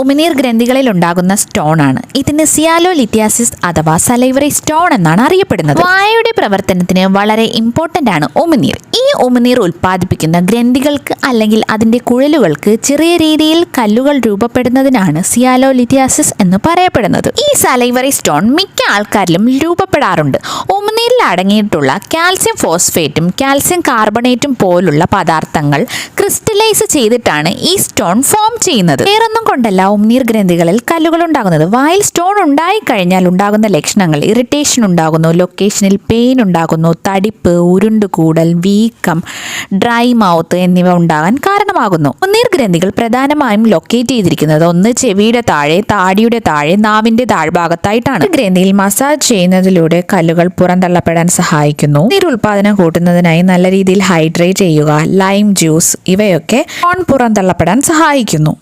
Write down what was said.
ഉമിനീർ ഗ്രന്ഥികളിൽ ഉണ്ടാകുന്ന സ്റ്റോൺ ആണ്. ഇതിന് സിയാലോ ലിത്യാസിസ് അഥവാ സലൈവറി സ്റ്റോൺ എന്നാണ് അറിയപ്പെടുന്നത്. വായയുടെ പ്രവർത്തനത്തിന് വളരെ ഇമ്പോർട്ടന്റ് ആണ് ഉമിനീർ ഈ ഉമിനീർ ഉൽപ്പാദിപ്പിക്കുന്ന ഗ്രന്ഥികൾക്ക് അല്ലെങ്കിൽ അതിന്റെ കുഴലുകൾക്ക് ചെറിയ രീതിയിൽ കല്ലുകൾ രൂപപ്പെടുന്നതിനാണ് സിയാലോ ലിത്യാസിസ് എന്ന് പറയപ്പെടുന്നത്. ഈ സലൈവറി സ്റ്റോൺ മിക്ക ആൾക്കാരിലും രൂപപ്പെടാറുണ്ട്. ഉമിനീരിൽ അടങ്ങിയിട്ടുള്ള കാൽസ്യം ഫോസ്ഫേറ്റും കാൽസ്യം കാർബണേറ്റും പോലുള്ള പദാർത്ഥങ്ങൾ ക്രിസ്റ്റലൈസ് ചെയ്തിട്ടാണ് ഈ സ്റ്റോൺ ഫോം ചെയ്യുന്നത്. വേറൊന്നും കൊണ്ടല്ല ഉമിനീർ ഗ്രന്ഥികളിൽ കല്ലുകൾ ഉണ്ടാകുന്നത്. വായിൽ സ്റ്റോൺ ഉണ്ടായിക്കഴിഞ്ഞാൽ ഉണ്ടാകുന്ന ലക്ഷണങ്ങൾ ഇറിറ്റേഷൻ ഉണ്ടാകുന്നു ലൊക്കേഷനിൽ പെയിൻ ഉണ്ടാകുന്നു തടിപ്പ് ഉരുണ്ടുകൂടൽ വീക്കം ഡ്രൈ മൗത്ത് എന്നിവ ഉണ്ടാകാൻ കാരണമാകുന്നു. ഉമിനീർ ഗ്രന്ഥികൾ പ്രധാനമായും ലൊക്കേറ്റ് ചെയ്തിരിക്കുന്നത് ഒന്ന് ചെവിയുടെ താഴെ താടിയുടെ താഴെ നാവിന്റെ താഴ്ഭാഗത്തായിട്ടാണ്. ഗ്രന്ഥിയിൽ മസാജ് ചെയ്യുന്നതിലൂടെ കല്ലുകൾ പുറന്തള്ളപ്പെടാൻ സഹായിക്കുന്നു. നീർ ഉൽപാദനം കൂട്ടുന്നതിനായി നല്ല രീതിയിൽ ഹൈഡ്രേറ്റ് ചെയ്യുക ലൈം ജ്യൂസ് ഇവയൊക്കെ ഓൺ പുറന്തള്ളപ്പെടാൻ സഹായിക്കുന്നു.